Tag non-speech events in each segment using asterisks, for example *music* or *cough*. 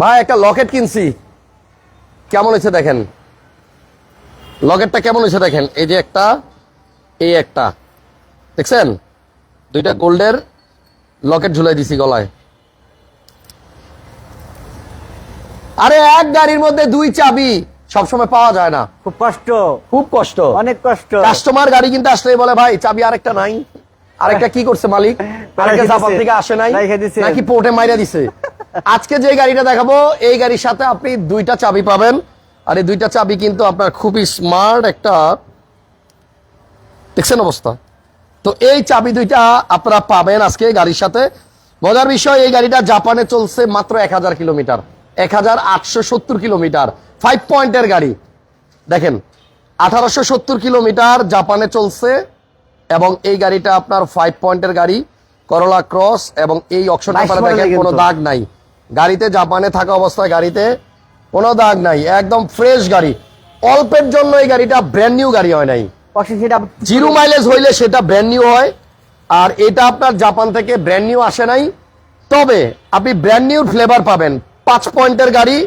ভাই একটা লকেট কিনছি। কেমন হয়েছে দেখেন? লকেটটা কেমন হয়েছে দেখেন? এই যে একটা এই একটা। দেখছেন? দুইটা গোল্ডের লকেট ঝুলাই দিছি গলায়। আরে এক গাড়ির মধ্যে দুই চাবি সবসময় পাওয়া যায় না। খুব কষ্ট। খুব কষ্ট। অনেক কষ্ট। কাস্টমার গাড়ি কিনতে আসলে বলে ভাই চাবি আরেকটা নাই। আরেকটা কি করছে মালিক? আরেকটা জাপান থেকে আসে নাই। নাকি পোর্টে মাইরা দিছে? আজকে যে গাড়িটা দেখাবো এই গাড়ির সাথে আপনি দুইটা চাবি পাবেন। আর এই দুইটা চাবি কিন্তু আপনার খুবই স্মার্ট একটা দেখছেন অবস্থা? তো এই চাবি দুইটা আপনারা পাবেন আজকে গাড়ির সাথে। মজার বিষয় এই গাড়িটা জাপানে চলছে মাত্র এক হাজার কিলোমিটার। এক হাজার আটশো সত্তর কিলোমিটার। ফাইভ পয়েন্টের গাড়ি। দেখেন আঠারোশো সত্তর কিলোমিটার জাপানে চলছে এবং এই গাড়িটা আপনার ফাইভ পয়েন্টের গাড়ি করলা ক্রস এবং এই অপশন Nice model দেখেন কোনো দাগ নাই। গাড়িতে জাপানে থাকা অবস্থায় গাড়িতে কোনো দাগ নাই একদম ফ্রেশ গাড়ি। অল্পের জন্য এই গাড়িটা ব্র্যান্ড নিউ গাড়ি হয় নাই। জিরো মাইলেজ হইলে সেটা ব্র্যান্ড নিউ হয় আর এটা আপনার জাপান থেকে ব্র্যান্ড নিউ আসে নাই। তবে আপনি ব্র্যান্ড নিউ ফ্লেভার পাবেন। পাঁচ পয়েন্টের গাড়ি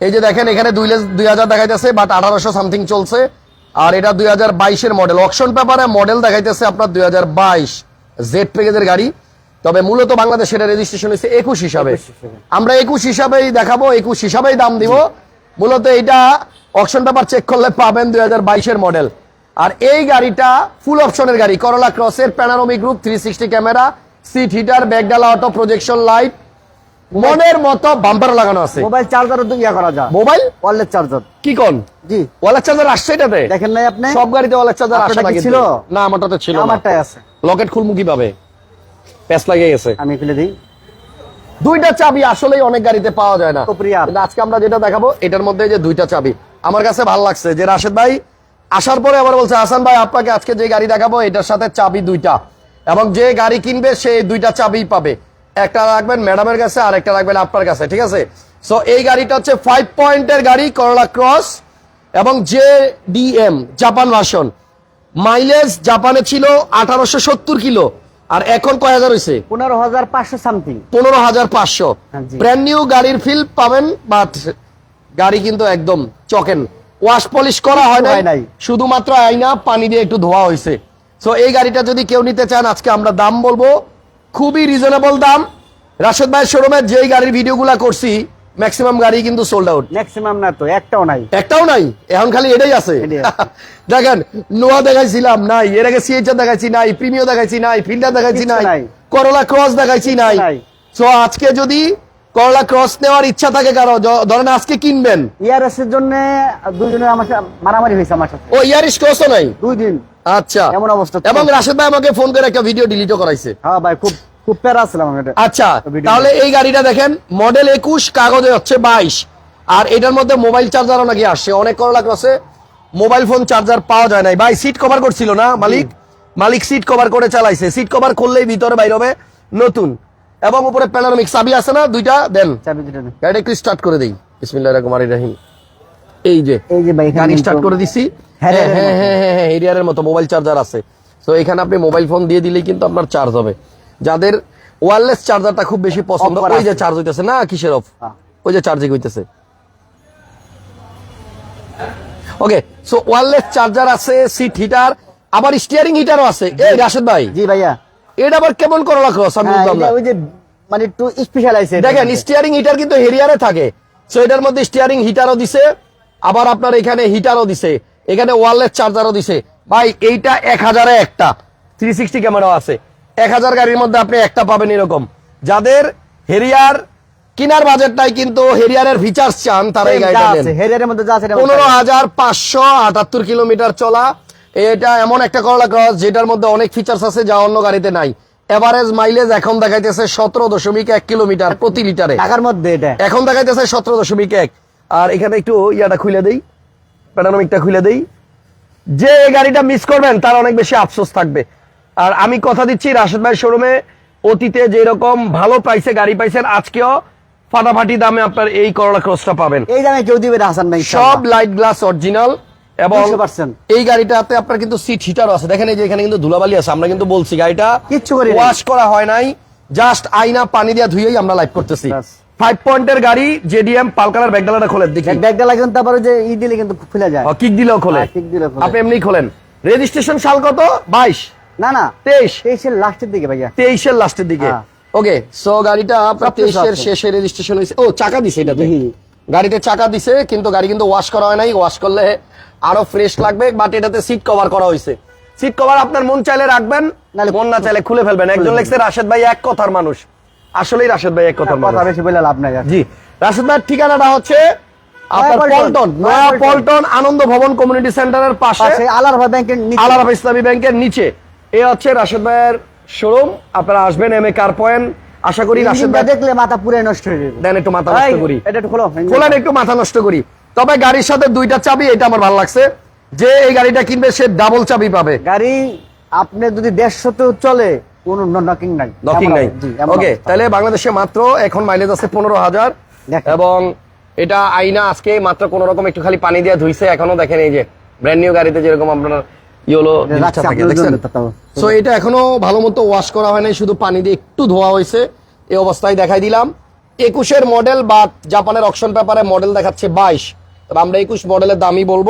এই যে দেখেন এখানে দুই দুই হাজার দেখাইতেছে বাট আঠারোশো সামথিং চলছে। আর এটা দুই হাজার বাইশের মডেল অকশন পেপারে মডেল দেখাইতেছে আপনার দুই হাজার বাইশ জেড প্যাকেজের গাড়ি। তবে মূলত বাংলাদেশের রেজিস্ট্রেশন হচ্ছে একুশ হিসাবে। আমরা একুশ হিসাবেই দেখাবো একুশ হিসাবেই দাম দিব। মূলত এটা অকশন পেপার চেক করলে পাবেন দুই হাজার বাইশের মডেল আর এই গাড়িটা ফুল অপশনের গাড়ি করলা ক্রসের panoramic group three sixty camera seat heater ব্যাকডালা auto projection light মনের মতো বাম্পার লাগানো আছে। মোবাইল চার্জারও তো ইয়া করা যায়। মোবাইল ওয়ারলেস চার্জার কি কোন? জি। ওয়ালেট চার্জার আসছে এটাতে? দেখেন নাই আপনি? সব গাড়িতে ওয়ালেট চার্জার আসে না ছিল? না আমারটাতে ছিল আমারটাই আছে। লকেট খুলমু কীভাবে প্যাস লাগিয়ে গেছে। আমি খুলে দিই। দুইটা চাবি আসলেই অনেক গাড়িতে পাওয়া যায় না। আজকে আমরা যেটা দেখাবো এটার মধ্যে যে দুইটা চাবি। আমার কাছে ভালো লাগছে যে রাশেদ ভাই আসার পরে আবার বলছে হাসান ভাই আপনাকে আজকে যে গাড়ি দেখাবো এটার সাথে চাবি দুইটা। এবং যে গাড়ি কিনবে সে দুইটা চাবি পাবে। একটা রাখবেন ম্যাডামের কাছে আর একটা রাখবেন আপনার কাছে ঠিক আছে? সো এই গাড়িটা হচ্ছে ফাইভ পয়েন্টের গাড়ি করলা ক্রস এবং J DM Japan version mileage জাপানে ছিল আঠারোশো সত্তর কিলো। আর এখন কয় হাজার হয়েছে পনেরো হাজার পাঁচশো সামথিং। পনেরো হাজার পাঁচশো। ব্র্যান্ড নিউ গাড়ির ফিল পাবেন বাট গাড়ি কিন্তু একদম চকেন। ওয়াশ পলিশ করা হয় নাই। শুধুমাত্র আইনা পানি দিয়ে একটু ধোয়া হয়েছে সো এই গাড়িটা যদি কেউ নিতে চান আজকে আমরা দাম বলব। খুবই রিজনেবল দাম। রাশেদ ভাইয়ের শোরুমে যেই গাড়ির ভিডিওগুলা করছি ম্যাক্সিমাম গাড়ি কিন্তু সোল্ড আউট ম্যাক্সিমাম না তো একটাও নাই। একটাও নাই? এখন খালি এটাই আছে। *laughs* দেখেন নোয়া দেখাইছিলাম নাই। এর আগে সিএইচআর দেখাইছি নাই। প্রিমিও দেখাইছি নাই। ফিল্ডার দেখাইছি নাই। করলা ক্রস দেখাইছি নাই। সো আজকে যদি করলা ক্রস নেওয়ার ইচ্ছা থাকে কারও ধরেন আজকে কিনবেন। ইয়ারএস এর জন্য দুজনের আমার সাথে মারামারি হয়েছে আমার সাথে। ও ইয়ারিশ ক্রসও নাই? দুই দিন। আচ্ছা। এমন অবস্থা এবং রাশেদ ভাই আমাকে ফোন করে একটা ভিডিও ডিলিটও করাইছে। হ্যাঁ ভাই খুব খুব প্যারা ছিলাম আচ্ছা তাহলে এই গাড়িটা দেখেন মডেল একুশ কাগজে হচ্ছে বাইশ। আর এটার মধ্যে মোবাইল চার্জারও নাকি আসছে অনেক করলা ক্রসে মোবাইল ফোন চার্জার পাওয়া যায় নাই। ভাই সিট কভার করছিল না মালিক? মালিক সিট কভার করে চালাইছে। সিট কভার করলেই ভিতরে বাইর হবে নতুন। এবং উপরে প্যানারোমিক চাবি আছে না দুইটা? দেন। গাড়িটা একটু স্টার্ট করে দেই। বিসমিল্লাহির রহমানির রহিম। এই যে এই যে ভাই গাড়ি স্টার্ট করে দিছি। হ্যাঁ হ্যারিয়ারের হ্যাঁ মতো। হ্যাঁ। হ্যাঁ হ্যাঁ এরিয়ারের মতো মোবাইল চার্জার আছে। তো এখানে আপনি মোবাইল ফোন দিয়ে দিলেই কিন্তু আপনার চার্জ হবে। যাদের ওয়্যারলেস চার্জারটা খুব বেশি পছন্দ ওই যে চার্জ হইতেছে না কিসের অফ হ্যাঁ। ওই যে চার্জিং হইতেছে। ওকে সো ওয়্যারলেস চার্জার আছে সিট হিটার আবার স্টিয়ারিং হিটারও আছে। এই রাশেদ ভাই জি ভাইয়া। এটা আবার কেমন করলা ক্রস আমি হ্যাঁ, এটা না। ওই যে মানে একটু স্পেশাল আছে দেখেন স্টিয়ারিং হিটার কিন্তু হেরিয়ারে থাকে। সো এটার মধ্যে স্টিয়ারিং হিটারও দিছে আবার আপনার এখানে হিটারও দিছে। এখানে ওয়ারলেস চার্জারও দিছে। ভাই এইটা এক হাজারে একটা। থ্রি সিক্সটি ক্যামেরাও আছে। এক হাজার গাড়ির মধ্যে আপনি একটা পাবেন এরকম। যাদের হেরিয়ার কিনার বাজেট নাই কিন্তু হেরিয়ারের ফিচার্স চান তারা এই গাড়িটা হেরিয়ারের মধ্যে যা আছে এটা পনেরো হাজার পাঁচশো আটাত্তর কিলোমিটার চলা এটা এমন একটা করলা ক্রস যেটার মধ্যে অনেক ফিচার্স আছে যা অন্য গাড়িতে নাই। এভারেজ মাইলেজ এখন দেখাইতেছে সতেরো দশমিক এক কিলোমিটার প্রতি লিটারে। টাকার মধ্যে এটা। এখন দেখাইতেছে সতেরো দশমিক এক। আর এখানে একটু ইয়াটা খুলে দেই প্যানারোমিকটা খুলে দেই। যে এই গাড়িটা মিস করবেন তার অনেক বেশি আফসোস থাকবে। আর আমি কথা দিচ্ছি রাশেদ ভাই শোরুমে অতীতে যেরকম ভালো প্রাইসে গাড়ি পাইছেন আজকেও ফাটাফাটি দামে আপনার এই করলা ক্রসটা পাবেন। এই দামে কেউ দিবে হাসান ভাই সব লাইট গ্লাস অরিজিনাল এবং 200% এই গাড়িটাতে আপনার কিন্তু সিট হিটারও আছে। দেখেন এই যে এখানে কিন্তু ধুলাবালি আছে আমরা কিন্তু বলছি গাড়িটা কিচ্ছু করি ওয়াশ করা হয় নাই জাস্ট আইনা পানি দিয়ে ধুয়েই আমরা লাইভ করতেছি। ফাইভ পয়েন্টের গাড়ি জেডিএম পালকালার ব্যাগডালাটা খোলেন দেখি। ব্যাগটা লাগে কিন্তু তারপরে যে ই দিলে কিন্তু খুলে যায়। কিক দিলেও খোলে। হ্যাঁ, দিলেও খোলে। আপনি এমনি খোলেন। রেজিস্ট্রেশন সাল কত? বাইশ। না না তেইশ। তেইশের লাস্টের দিকে ভাইয়া। তেইশের লাস্টের দিকে। হ্যাঁ। ওকে সো গাড়িটা আপনার তেইশের শেষে রেজিস্ট্রেশন হয়েছে। ও চাকা দিছে এটাতে। গাড়িতে চাকা দিছে কিন্তু গাড়ি কিন্তু ওয়াশ করা হয় নাই। ওয়াশ করলে আরও ফ্রেশ লাগবে বাট এটাতে সিট কভার করা হয়েছে। সিট কভার আপনার মন চাইলে রাখবেন নাহলে মন না চাইলে খুলে ফেলবেন। একজন লেগছে রাশেদ ভাই এক কথার মানুষ। আসলেই রাশেদ ভাই এক কথার কথা বেশি বলে লাভ নাই। জি। রাশেদ ভাইয়ের ঠিকানাটা হচ্ছে আপনার পল্টন, নয়া আনন্দ ভবন কমিউনিটি সেন্টারের পাশে। পাশে আলার ভাই ব্যাংকের নিচে। আলার ইসলামী ব্যাংকের নিচে। এ হচ্ছে রাশেদ ভাইয়ের শোরুম আপনারা আসবেন এম এ কার পয়েন্ট আশা করি রাশেদ ভাই দেখলে মাথা পুরে নষ্ট হয়ে যাবে। দেন একটু মাথা নষ্ট করি। এটা একটু খোলো খোলেন একটু মাথা নষ্ট করি। তবে গাড়ির সাথে দুইটা চাবি এটা আমার ভালো লাগছে। যে এই গাড়িটা কিনবে সে ডাবল চাবি পাবে। গাড়ি আপনি যদি দেড়শোতে চলে কোনো নকিং নাই। নকিং নাই। ওকে তাহলে বাংলাদেশে মাত্র এখন মাইলেজ আছে পনেরো হাজার। এবং এটা আইনা আজকে মাত্র কোন রকম একটু খালি পানি দিয়ে ধুইছে এখনও দেখেন এই যে ব্র্যান্ড নিউ গাড়িতে যেরকম আপনার ইয়েলো এটা থাকে দেখছেন? সো এটা এখনও ভালো মতো ওয়াশ করা হয় নাই শুধু পানি দিয়ে একটু ধোয়া হয়েছে এই অবস্থায় দেখাই দিলাম। একুশের মডেল বা জাপানের অকশন পেপারে মডেল দেখাচ্ছে বাইশ। তবে আমরা একুশ মডেলের দামই বলব।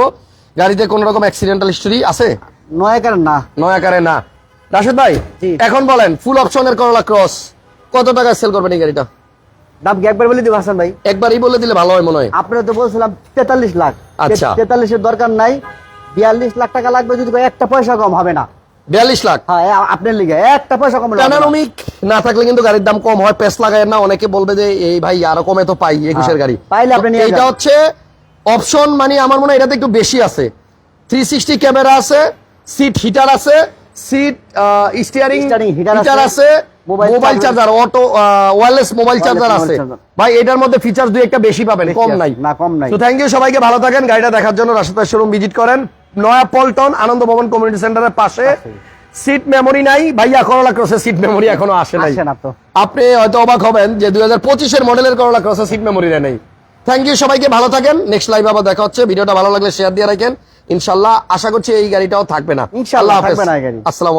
গাড়িতে কোন রকম অ্যাক্সিডেন্টাল হিস্টোরি আছে? নয় না। নয় না। রাশেদ ভাই এখন বলেন ফুল অপশনের করলা ক্রস কত টাকায় সেল করবেন এই গাড়িটা? দাম কি একবার বলে দিব হাসান ভাই? একবারই বলে দিলে ভালো হয় মনে হয়। আপনারা তো বলছিলাম তেতাল্লিশ লাখ। আচ্ছা। তেতাল্লিশের দরকার নাই। বিয়াল্লিশ লাখ টাকা লাগবে যদি একটা পয়সা কম হবে না। বিয়াল্লিশ লাখ? হ্যাঁ আপনার লিগে একটা পয়সা কম প্যানারোমিক না। থাকলে কিন্তু গাড়ির দাম কম হয় পেস লাগায় না অনেকে বলবে যে এই ভাই আরও কমে তো পাই একুশের হ্যাঁ, গাড়ি। পাইলে আপনি যান। হচ্ছে অপশন মানে আমার মনে হয় এটাতে একটু বেশি আছে। থ্রি সিক্সটি ক্যামেরা আছে সিট হিটার আছে সিট স্টিয়ারিং হিটার আছে, mobile charger auto wireless mobile charger আছে। ভাই এটার মধ্যে ফিচার্স দুই একটা বেশি পাবেন কম নাই। না, কম নাই। তো থ্যাংক ইউ সবাইকে ভালো থাকেন গাড়িটা দেখার জন্য রাশিদার শোরুম ভিজিট করেন। নয়া পল্টন আনন্দ ভবন কমিউনিটি সেন্টারের পাশে। সিট মেমোরি নাই। ভাইয়া করোলা ক্রসে সিট মেমোরি এখনও আসে নাই। আপনি হয়তো অবাক হবেন যে দুই হাজার পঁচিশের মডেলের করোলা ক্রসে সিট মেমোরি নেই। থ্যাংক ইউ সবাইকে ভালো থাকেন। নেক্সট লাইভ আবার দেখা হচ্ছে। ভিডিওটা ভালো লাগলে শেয়ার দিয়ে রাখেন। ইনশাল্লাহ আশা করছি এই গাড়িটাও থাকবে না। ইনশাল্লাহ। আসসালামু